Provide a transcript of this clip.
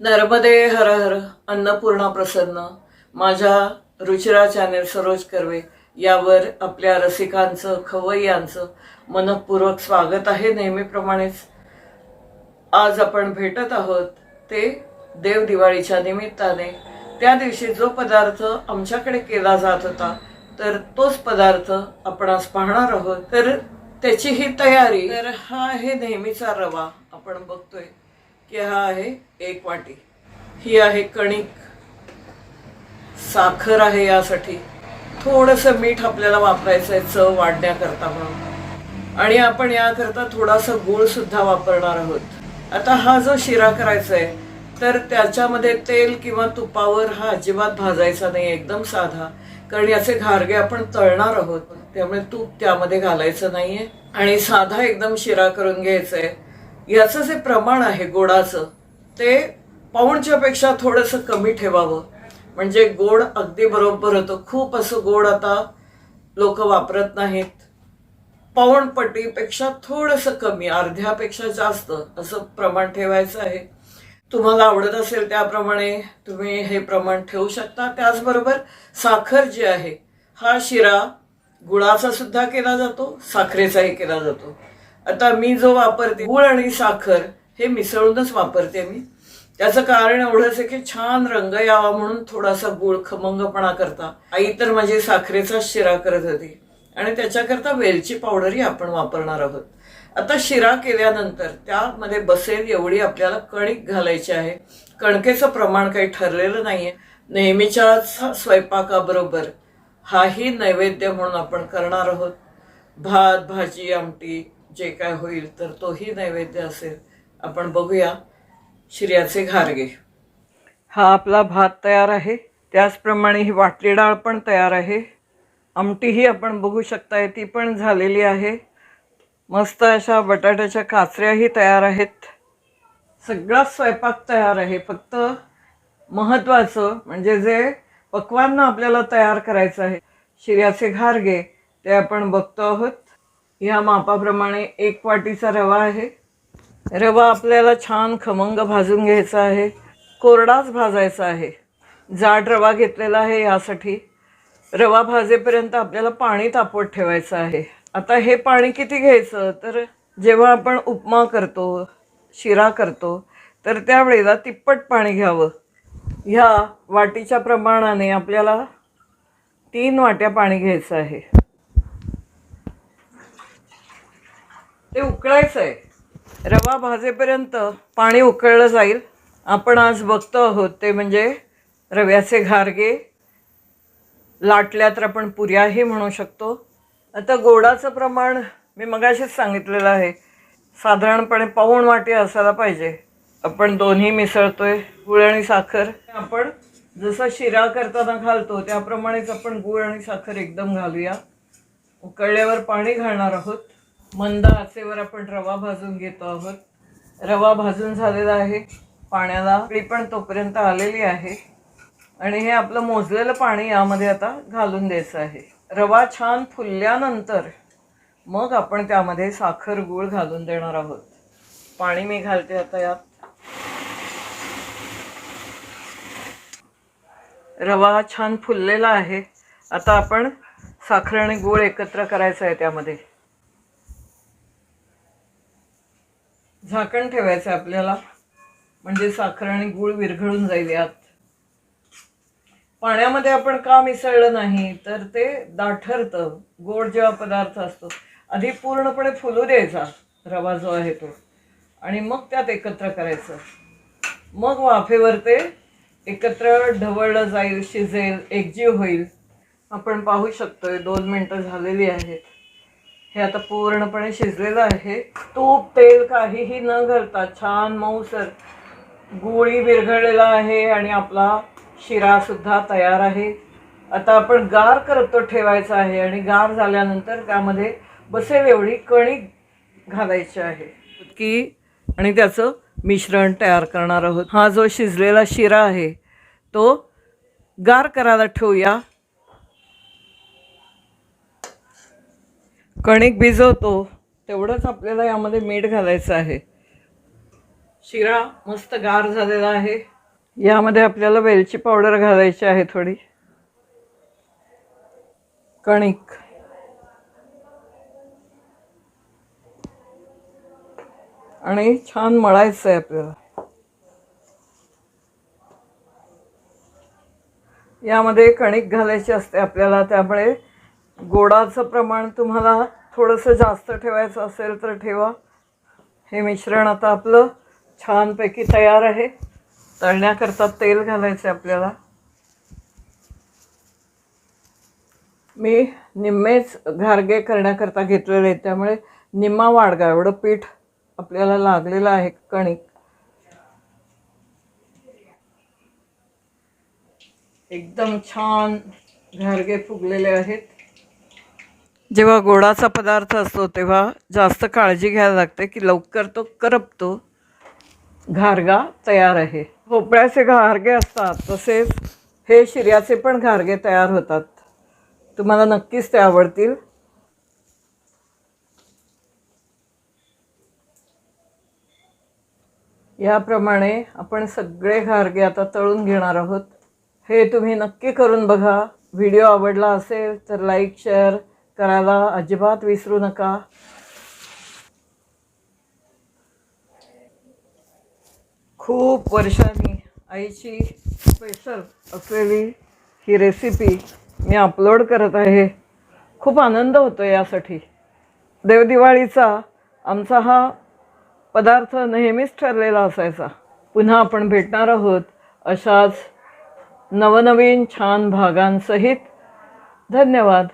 नर्मदे हर हर अन्नपूर्णा प्रसन्न. माझ्या रुचिरा चॅनेल सरोज कर्वे यावर आपल्या रसिकांचं खवय्यांचं मनपूर्वक स्वागत आहे नेहमीप्रमाणेच. आज आपण भेटत आहोत ते देव दिवाळीच्या निमित्ताने. त्या दिवशी जो पदार्थ आमच्याकडे केला जात होता तर तोच पदार्थ आपण आज पाहणार आहोत. तर त्याची ही तयारी. तर हा आहे नेहमीचा रवा. आपण बघतोय. की हा आहे एक वाटी. ही आहे कणिक. साखर आहे यासाठी. थोडंसं मीठ आपल्याला वापरायचं आहे चव वाढण्याकरता म्हणून. आणि आपण याकरता थोडासा गूळ सुद्धा वापरणार आहोत. आता हा जो शिरा करायचा आहे तर त्याच्यामध्ये तेल किंवा तुपावर हा अजिबात भाजायचा नाही एकदम साधा. कारण याचे घारगे आपण तळणार आहोत त्यामुळे तूप त्यामध्ये घालायचं नाहीये. आणि साधा एकदम शिरा करून घ्यायचा आहे. याचं जे प्रमाण आहे गोडाचं ते पाऊणच्या पेक्षा थोडंसं कमी ठेवावं. म्हणजे गोड अगदी बरोबर होतं. खूप असं गोड आता लोक वापरत नाहीत. पाऊणपट्टीपेक्षा थोडंसं कमी अर्ध्यापेक्षा जास्त असं प्रमाण ठेवायचं आहे. तुम्हाला आवडत असेल त्याप्रमाणे तुम्ही हे प्रमाण ठेवू शकता. त्याचबरोबर साखर जी आहे हा शिरा गुळाचा सुद्धा केला जातो साखरेचाही केला जातो. आता मी जो वापरते गुळ आणि साखर हे मिसळूनच वापरते मी. त्याचं कारण एवढंच आहे की छान रंग यावा म्हणून थोडासा गुळ खमंगपणा करता. आई तर माझी साखरेचा शिरा करत होती आणि त्याच्याकरता वेलची पावडरही आपण वापरणार आहोत. आता शिरा केल्यानंतर त्यामध्ये बसेल एवढी आपल्याला कणिक घालायची आहे. कणकेचं प्रमाण काही ठरलेलं नाहीये. नेहमीच्याच स्वयंपाकाबरोबर हाही नैवेद्य म्हणून आपण करणार आहोत. भात भाजी आमटी जे काय होईल तर तोही नैवेद्य असेल. आपण बघूया शिऱ्याचे घारगे. हा आपला भात तयार आहे. त्याचप्रमाणे ही वाटली डाळ पण तयार आहे. आमटीही आपण बघू शकताय ती पण झालेली आहे. मस्त अशा बटाट्याच्या काचऱ्याही तयार आहेत. सगळाच स्वयंपाक तयार आहे. फक्त महत्त्वाचं म्हणजे जे पक्वांना आपल्याला तयार करायचं आहे शिर्याचे घारगे ते आपण बघतो आहोत. ह्या मापाप्रमाणे एक वाटीचा रवा आहे. रवा आपल्याला छान खमंग भाजून घ्यायचा आहे. कोरडाच भाजायचा आहे. जाड रवा घेतलेला आहे यासाठी. रवा भाजेपर्यंत आपल्याला पाणी तापवत ठेवायचं आहे. आता हे पाणी किती घ्यायचं? तर जेव्हा आपण उपमा करतो शिरा करतो तर त्यावेळेला तिप्पट पाणी घ्यावं. ह्या वाटीच्या प्रमाणाने आपल्याला तीन वाट्या पाणी घ्यायचं आहे. ते उकळायचं आहे रवा भाजेपर्यंत पाणी उकळलं जाईल. आपण आज बघतो आहोत ते म्हणजे रव्याचे घारगे. लाटल्या तर आपण पुऱ्याही म्हणू शकतो. आता गोडाचं प्रमाण मी मगाशीच सांगितलेलं आहे. साधारणपणे पाऊण वाटी असायला पाहिजे. आपण दोन्ही मिसळतोय. गुळ आणि साखर. आपण जसा शिरा करताना घालतो त्याप्रमाणेच आपण गुळ आणि साखर एकदम घालूया. उकळल्यावर पाणी घालणार आहोत. मंद आचेवर आपण रवा भाजून घेतो आहोत. रवा भाजून झालेला आहे. पाण्याला ती पण तोपर्यंत आलेली आहे. आणि हे आपलं मोजलेलं पाणी यामध्ये आता घालून द्यायचं आहे. रवा छान फुलल्यानंतर मग आपण त्यामध्ये साखर गूळ घालून देणार आहोत. पाणी मी घालते आता यात. रवा छान फुललेला आहे. आता आपण साखर आणि गूळ एकत्र करायचं आहे त्यामध्ये. झाकण ठेवायचं आहे आपल्याला. म्हणजे साखर आणि गूळ विरघळून जाईल यात. पाण्यामध्ये आपण का मिसळलं नाही तर ते दाठरतं. गोड जेव्हा पदार्थ असतो आधी पूर्णपणे फुलू द्यायचा रवा जो आहे तो. आणि मग त्यात एकत्र करायचं. मग वाफेवर ते एकत्र ढवळलं जाईल शिजेल एकजीव होईल. आपण पाहू शकतोय दोन मिनटं झालेली आहेत. हे आता पूर्णपणे शिजलेलं आहे. तूप तेल काहीही न घालता छान मऊसर गुळी विरघळलेला आहे आणि आपला शिरासुद्धा तयार आहे. आता आपण गार करतो ठेवायचा आहे आणि गार झाल्यानंतर त्यामध्ये बसेल एवढी कणिक घालायची आहे. की आणि त्याचं मिश्रण तयार करणार आहोत. हा जो शिजलेला शिरा आहे तो गार करायला ठेवूया. कणिक भिजवतो तेवढंच आपल्याला यामध्ये मीठ घालायचं आहे. शिरा मस्त गार झालेला आहे. यामध्ये आपल्याला वेलची पावडर घालायची आहे थोडी. कणिक. आणि छान मळायचं आहे आपल्याला. यामध्ये कणिक घालायची असते आपल्याला त्यामुळे गोडाचं प्रमाण तुम्हाला थोडंसं जास्त ठेवायचं असेल तर ठेवा. हे मिश्रण आता आपलं छानपैकी तयार आहे. तळण्याकरता तेल घालायचं आहे आपल्याला. मी निम्मेच घारगे करण्याकरता घेतलेले आहेत त्यामुळे निम्मा वाडगा एवढं पीठ आपल्याला लागलेलं आहे कणिक. एकदम छान घारगे फुगलेले आहेत. जेव्हा गोडाचा पदार्थ असतो तेव्हा जास्त काळजी घ्यायला लागते की लवकर तो करपतो. घारगा तयार आहे. भोपळ्याचे घारगे असतात तसेच हे शिर्याचे पण घारगे तयार होतात. तुम्हाला नक्कीच ते आवडतील. याप्रमाणे आपण सगळे घारगे आता तळून घेणार आहोत. हे तुम्ही नक्की करून बघा. व्हिडिओ आवडला असेल तर लाईक शेअर करायला अजिबात विसरू नका. खूप वर्षांनी आईची स्पेशल असलेली ही रेसिपी मी अपलोड करत आहे. खूप आनंद होतो यासाठी. देवदिवाळीचा आमचा हा पदार्थ नेहमीच ठरलेला असायचा. पुन्हा आपण भेटणार आहोत अशाच नवनवीन छान भागांसहित. धन्यवाद.